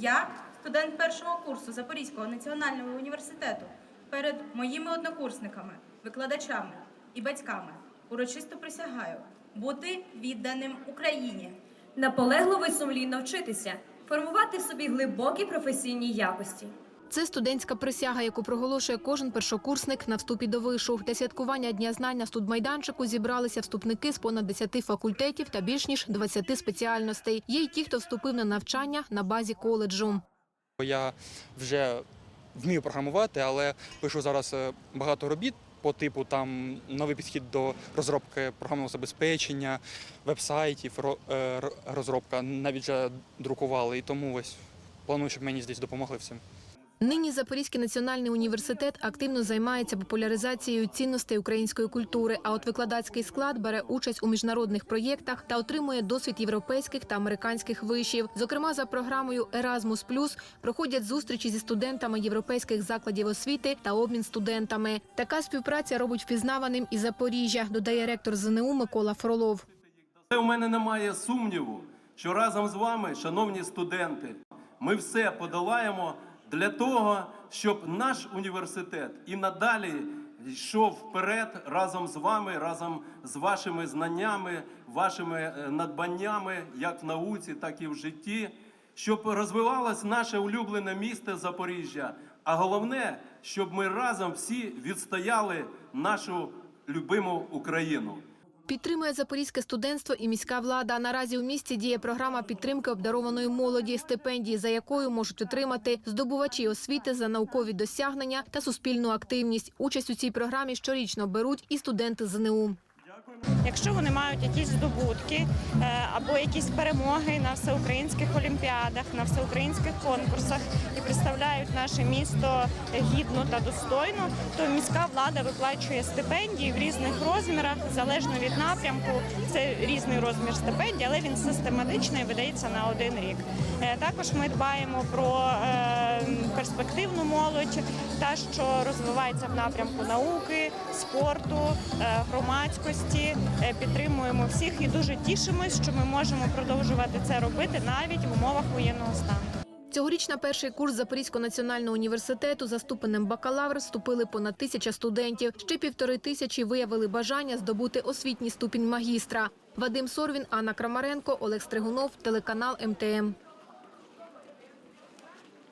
Я, студент першого курсу Запорізького національного університету, перед моїми однокурсниками, викладачами і батьками урочисто присягаю бути відданим Україні. Наполегливо й сумлінно вчитися, формувати собі глибокі професійні якості. Це студентська присяга, яку проголошує кожен першокурсник на вступі до вишу. Для святкування дня знань на студмайданчику зібралися вступники з понад 10 факультетів та більш ніж 20 спеціальностей. Є й ті, хто вступив на навчання на базі коледжу. Я вже вмію програмувати, але пишу зараз е, багато робіт по типу там новий підхід до розробки програмного забезпечення, веб-сайтів, е, розробка навіть вже друкували. І тому ось планую, щоб мені здесь допомогли всім. Нині Запорізький національний університет активно займається популяризацією цінностей української культури. А от викладацький склад бере участь у міжнародних проєктах та отримує досвід європейських та американських вишів. Зокрема, за програмою Erasmus+, проходять зустрічі зі студентами європейських закладів освіти та обмін студентами. Така співпраця робить впізнаваним і Запоріжжя, додає ректор ЗНУ Микола Фролов. Але у мене немає сумніву, що разом з вами, шановні студенти, ми все подолаємо для того, щоб наш університет і надалі йшов вперед разом з вами, разом з вашими знаннями, вашими е, надбаннями, як в науці, так і в житті, щоб розвивалось наше улюблене місто Запоріжжя. А головне, щоб ми разом всі відстояли нашу любиму Україну. Підтримує запорізьке студентство і міська влада. Наразі у місті діє програма підтримки обдарованої молоді, стипендії за якою можуть отримати здобувачі освіти за наукові досягнення та суспільну активність. Участь у цій програмі щорічно беруть і студенти ЗНУ. Якщо вони мають якісь здобутки е, або якісь перемоги на всеукраїнських олімпіадах, на всеукраїнських конкурсах і представляють наше місто гідно та достойно, то міська влада виплачує стипендії в різних розмірах, залежно від напрямку. Це різний розмір стипендій, але він систематичний видається на один рік. Е, Також ми дбаємо про е, перспективну молодь, та що розвивається в напрямку науки, спорту, громадськості. Е, Підтримуємо всіх і дуже тішимось, що ми можемо продовжувати це робити навіть в умовах воєнного стану. Цьогоріч на перший курс Запорізького національного університету за ступенем бакалавр вступили понад тисяча студентів. Ще півтори тисячі виявили бажання здобути освітній ступінь магістра. Вадим Сорвін, Анна Крамаренко, Олег Стригунов, телеканал МТМ.